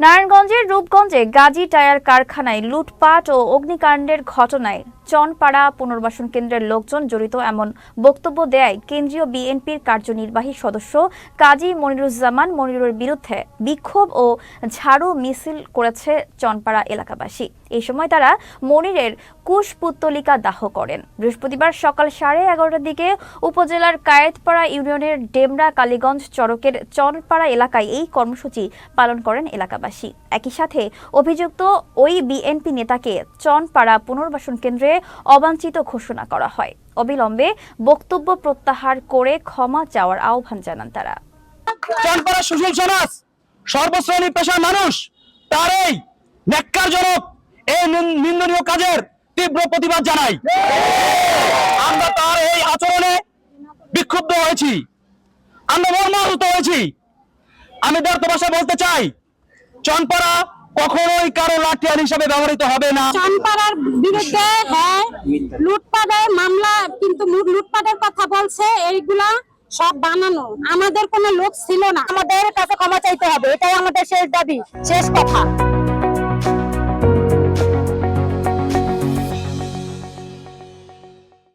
নারায়ণগঞ্জের রূপগঞ্জে গাজী টায়ার কারখানায় লুটপাট ও অগ্নিকাণ্ডের ঘটনায় চনপাড়া পুনর্বাসন কেন্দ্রের লোকজন জড়িত এমন বক্তব্য দেয় কেন্দ্রীয় বিএনপির কার্যনির্বাহী সদস্য কাজী মনিরুজ্জামান মনিরুর বিরুদ্ধে বিক্ষোভ ও ঝাড়ু মিছিল করেছে চনপাড়া এলাকাবাসী। এই সময় তারা মনিরের কুশপুত্তলিকা দাহ করেন। বৃহস্পতিবার সকাল সাড়ে এগারোটার দিকে উপজেলার কায়েতপাড়া ইউনিয়নের ডেমরা কালীগঞ্জ চরকের চনপাড়া এলাকায় এই কর্মসূচি পালন করেন এলাকাবাসী। একই সাথে অভিযুক্ত ওই বিএনপি নেতাকে চনপাড়া পুনর্বাসন কেন্দ্রে অবাঞ্ছিত ঘোষণা করা হয়। অবিলম্বে বক্তব্য প্রত্যাহার করে ক্ষমা চাওয়ার আহ্বান জানান তারা। চানপাড়া সুশীল সমাজ, সর্বশ্রেণী পেশার মানুষ, তার এই ন্যাক্কারজনক, এই নিন্দনীয় কাজের তীব্র প্রতিবাদ জানাই। আমরা তার এই আচরণে বিক্ষুব্ধ হয়েছি। আমরা মর্মাহত হয়েছি। আমি ব্যর্থ ভাষায় বলতে চাই চনপাড়া কখনোই কারও লাঠিয়াল হিসাবে ব্যবহৃত হবে না। চনপাড়ার বিরুদ্ধে হ্যাঁ লুটপাটের মামলা, কিন্তু লুট- লুটপাটের কথা বলছে, এইগুলা সব বানানো। আমাদের কোনো লোক ছিল না। আমাদের কাছে ক্ষমা চাইতে হবে, এটাই আমাদের শেষ দাবি, শেষ কথা।